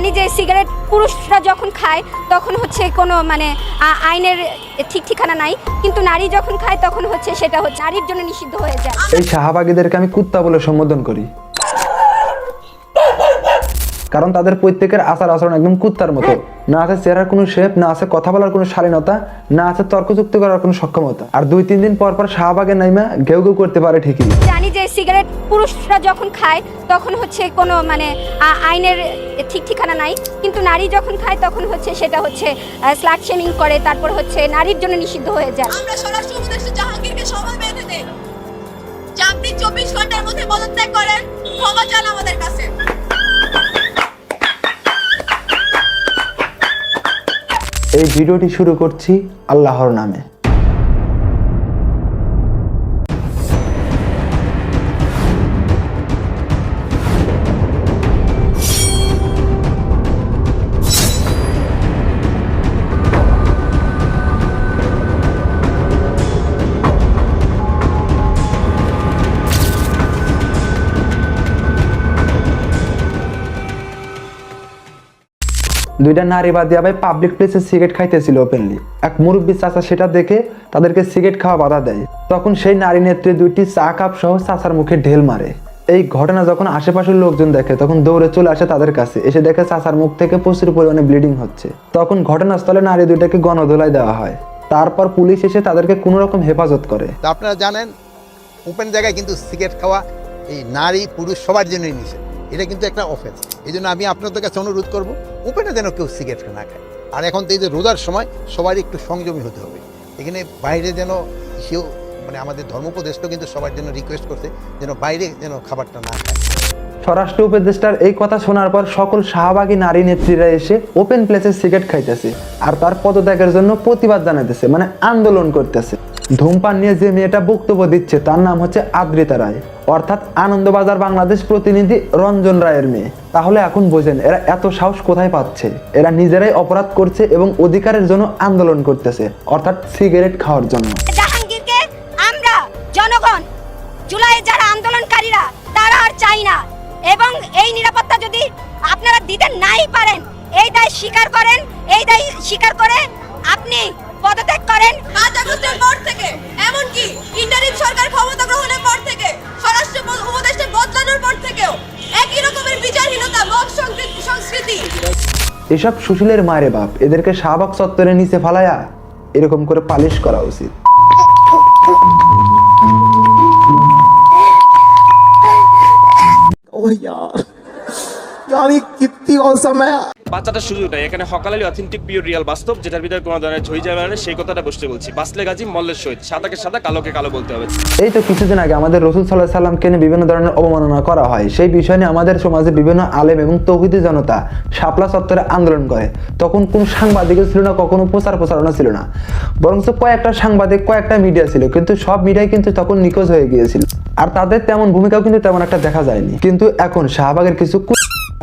জানি যে সিগারেট পুরুষরা যখন খায় তখন হচ্ছে কোনো মানে আইনের ঠিক ঠিকানা নাই। কিন্তু নারী যখন খায় তখন হচ্ছে সেটা হচ্ছে নারীর জন্য নিষিদ্ধ হয়ে যায়। এই শাহবাগীদেরকে আমি কুত্তা বলে সম্বোধন করি। কারণ তাদের প্রত্যেকের আচার আচরণ একদম কুত্তার মতো। না আছে চেহারার কোনো শেপ না আছে কথা বলার কোনো শালীনতা না আছে তর্কযুক্ত করার কোনো সক্ষমতা। আর দুই তিন দিন পর পর শাহবাগের নাইমা ঘেউ ঘেউ করতে পারে ঠিকই। জানি যে সিগারেট পুরুষরা যখন খায় তখন হচ্ছে কোনো মানে আইনের ঠিক ঠিকানা নাই। কিন্তু নারী যখন খায় তখন হচ্ছে সেটা হচ্ছে স্লাট শেমিং করে তারপর হচ্ছে নারীর জন্য নিষিদ্ধ হয়ে যায়। আমরা স্বরাষ্ট্র উপদেষ্টা জাহাঙ্গীরকে সময় বেঁধে দেই। যে আপনি চব্বিশ ঘণ্টার মধ্যে পদত্যাগ করেন ক্ষমা চান আমাদের কাছে। এই ভিডিওটি শুরু করছি আল্লাহর নামে। দুইটা নারী নারীবাদী আবার পাবলিক প্লেসে সিগারেট খাইতেছিল ওপেনলি এক মুরব্বী চাচা সেটা দেখে তাদেরকে সিগারেট খাওয়া বাধা দেয়। তখন সেই নারী নেত্রী দুইটি চা কাপ সহ চাচার মুখে ঢেল মারে। এই ঘটনা যখন আশেপাশের লোকজন দেখে, তখন দৌড়ে চলে আসে তাদের কাছে। এসে দেখে চাচার মুখ থেকে প্রচুর পরিমাণে ব্লিডিং হচ্ছে। তখন ঘটনাস্থলে নারী দুইটাকে গণধোলাই দেওয়া হয়। তারপর পুলিশ এসে তাদেরকে কোনো রকম হেফাজত করে। আপনারা জানেন ওপেন জায়গায় কিন্তু সিগারেট খাওয়া এই নারী পুরুষ সবার জন্যই নিষেধ। এটা কিন্তু একটা অফেন্স এই জন্য আমি আপনাদের কাছে অনুরোধ করব ওপেনে যেন কেউ সিগারেট না খায়। আর এখন তো এই যে রোজার সময় সবার একটু সংযমী হতে হবে। এখানে বাইরে যেন সেও মানে আমাদের ধর্মোপদেশটা কিন্তু সবার জন্য রিকোয়েস্ট করছে, যেন বাইরে যেন খাবারটা না খায়। স্বরাষ্ট্র উপদেষ্টার এই কথা শোনার পর সকল শাহবাগী নারী নেত্রীরা এসে ওপেন প্লেসে সিগারেট খাইতেছে আর তার পদত্যাগের জন্য প্রতিবাদ জানাইতেছে মানে আন্দোলন করতেছে। ধূমপান নিয়ে যে মেয়েটা বক্তব্য দিচ্ছে, তার নাম হচ্ছে আদ্রিতা রায়। অর্থাৎ আনন্দবাজার বাংলাদেশ প্রতিনিধি রঞ্জন রায়ের মেয়ে। তাহলে এখন বোঝেন, এরা এত সাহস কোথায় পাচ্ছে? এরা নিজেরাই অপরাধ করছে এবং অধিকারের জন্য আন্দোলন করতেছে, অর্থাৎ সিগারেট খাওয়ার জন্য। আমরা, জনগণ জুলাইয়ে যারা আন্দোলনকারীরা, তারা আর চাই না। এবং এই নিরাপত্তা যদি আপনারা দিতে নাই পারেন এই দায় স্বীকার করেন এই দায় স্বীকার করে আপনি পদত্যাগ করেন। পাঁচ আগস্টের পর থেকে এমনকি ইন্টারিম সরকার ক্ষমতা গ্রহণের পর থেকে স্বরাষ্ট্র উপদেষ্টা বদলানোর পর থেকেও একই রকমের বিচারহীনতা মব সংস্কৃতি- এসব সুশীলের মায়ের বাপ এদেরকে শাহবাগ চত্বরে নিচে ফালায়া এরকম করে পালিশ করা উচিত। ਓ ਯਾਰ। ਯਾਰ ਇਹ ਕਿੰਨੀ ਔਸਮ ਹੈ। বাচ্চাটার সুযোগ নাই এখানে হকালালি অথেন্টিক পিওর রিয়াল বাস্তব, যেটার ভিতরে কোনো ধরনের ঝই যাবে না সেই কথাটা বসতে বলছি। বাসলে গাজী, মল্লের সহিত। সাদাকে সাদা, কালোকে কালো বলতে হবে। এই তো কিছুদিন আগে আমাদের রসুল সাল্লাহ সাল্লামকে নিয়ে বিভিন্ন ধরনের অবমাননা করা হয়। সেই বিষয় নিয়ে আমাদের সমাজে বিভিন্ন আলেম এবং তৌহিদি জনতা শাপলা চত্বরে আন্দোলন করে। তখন কোন সাংবাদিকও ছিল না, কখনো প্রচার প্রচারণা ছিল না। বরঞ্চ কয়েকটা সাংবাদিক, কয়েকটা মিডিয়া ছিল, কিন্তু সব মিডিয়াই কিন্তু তখন নিখোঁজ হয়ে গিয়েছিল। আর তাদের তেমন ভূমিকাও কিন্তু তেমন একটা দেখা যায়নি। কিন্তু এখন শাহবাগের কিছু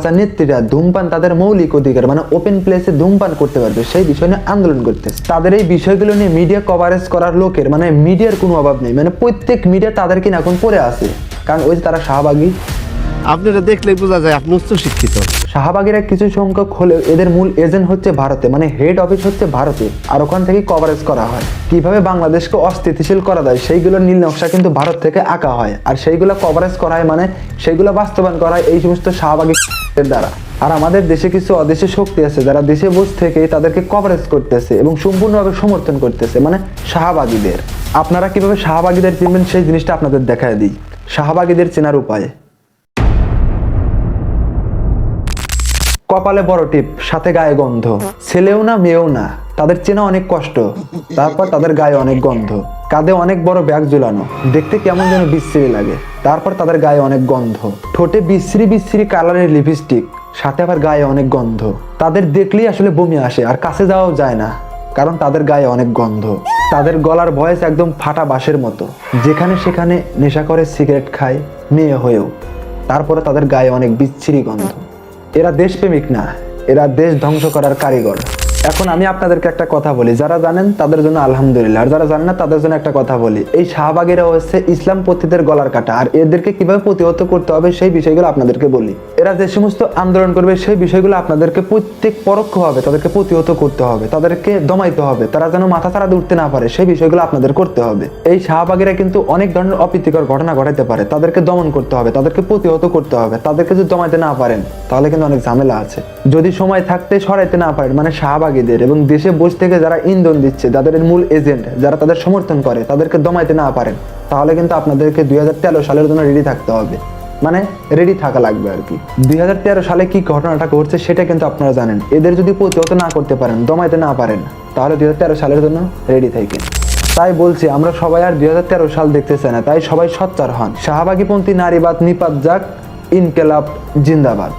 নেত্রীরা ধূমপান তাদের মৌলিক অধিকার মানে ওপেন প্লেসে ধূমপান করতে পারবে, সেই বিষয় নিয়ে আন্দোলন করতেছে। তাদের এই বিষয়গুলো নিয়ে মিডিয়া কভারেজ করার লোকের মানে মিডিয়ার কোনো অভাব নেই। মানে প্রত্যেক মিডিয়া তাদের কিনা এখন পড়ে আছে। কারণ ওই যে তারা শাহবাগী। আপনারা দেখলে বোঝা যায়, আপনি উচ্চ শিক্ষিত শাহবাগীরা কিছু সংখ্যক হলেও এদের মূল এজেন্ট হচ্ছে ভারতে মানে হেড অফিস হচ্ছে ভারতে, আর ওখান থেকে কভারেজ করা হয়। কীভাবে বাংলাদেশকে অস্থিতিশীল করা যায় সেইগুলোর নীল নকশা কিন্তু ভারত থেকে আঁকা হয়, আর সেইগুলো কভারেজ করা হয় মানে সেইগুলো বাস্তবায়ন করা হয় এই সমস্ত শাহবাগী দ্বারা। আর আমাদের দেশে কিছু অদেশে শক্তি আছে যারা দেশে বসে থেকে তাদেরকে কভারেজ করতেছে এবং সম্পূর্ণভাবে সমর্থন করতেছে মানে শাহবাগীদের। আপনারা কীভাবে শাহবাগীদের চিনবেন, সেই জিনিসটা আপনাদের দেখায় দিই। শাহবাগীদের চেনার উপায়। কপালে বড় টিপ, সাথে গায়ে গন্ধ। ছেলেও না, মেয়েও না, তাদের চেনা অনেক কষ্ট, তারপর তাদের গায়ে অনেক গন্ধ। কাঁধে অনেক বড় ব্যাগ ঝুলানো, দেখতে কেমন যেন বিশ্রী লাগে। তারপর তাদের গায়ে অনেক গন্ধ। ঠোঁটে বিশ্রী বিশ্রী কালারের লিপস্টিক সাথে আবার গায়ে অনেক গন্ধ। তাদের দেখলেই আসলে বমি আসে, আর কাছে যাওয়াও যায় না, কারণ তাদের গায়ে অনেক গন্ধ। তাদের গলার ভয়েস একদম ফাটা বাঁশের মতো। যেখানে সেখানে নেশা করে সিগারেট খায়, মেয়ে হয়েও। তারপরে তাদের গায়ে অনেক বিচ্ছিরি গন্ধ। এরা দেশপ্রেমিক না এরা দেশ ধ্বংস করার কারিগর। এখন আমি আপনাদেরকে একটা কথা বলি, যারা জানেন তাদের জন্য আলহামদুলিল্লাহ, আর যারা জানেন না তাদের জন্য একটা কথা বলি। এই শাহবাগেরা হচ্ছে ইসলাম পন্থীদের গলার কাটা, আর এদেরকে কীভাবে প্রতিহত করতে হবে সেই বিষয়গুলো আপনাদেরকে বলি। এরা যে সমস্ত আন্দোলন করবে সেই বিষয়গুলো আপনাদেরকে প্রত্যেক পরোক্ষভাবে তাদেরকে প্রতিহত করতে হবে, তাদেরকে দমাইতে হবে, তারা যেন মাথা ছাড়া উঠতে না পারে, সেই বিষয়গুলো আপনাদের করতে হবে। এই শাহবাগেরা কিন্তু অনেক ধরনের অপ্রীতিকর ঘটনা ঘটাইতে পারে, তাদেরকে দমন করতে হবে, তাদেরকে প্রতিহত করতে হবে, তাদেরকে যদি দমাইতে না পারেন, তাহলে কিন্তু অনেক ঝামেলা আছে। যদি সময় থাকতে সরাইতে না পারেন মানে শাহবাগীদের এবং দেশে বসে থেকে যারা ইন্ধন দিচ্ছে, যাদের মূল এজেন্ট যারা তাদের সমর্থন করে, তাদেরকে দমাইতে না পারেন, তাহলে কিন্তু আপনাদেরকে দুই সালের জন্য রেডি থাকতে হবে। মানে রেডি থাকা লাগবে আর কি। দুই সালে কি ঘটনাটা ঘটছে সেটা কিন্তু আপনারা জানেন। এদের যদি প্রতিহত না করতে পারেন, দমাইতে না পারেন, তাহলে দুই হাজার তেরো সালের জন্য রেডি থাকেন তাই বলছি, আমরা সবাই আর দুই হাজার তেরো সাল দেখতে চাই না, তাই সবাই সচ্চার হন। শাহবাগীপন্থী নারীবাদ নিপাত যাক, ইনকেলাব জিন্দাবাদ।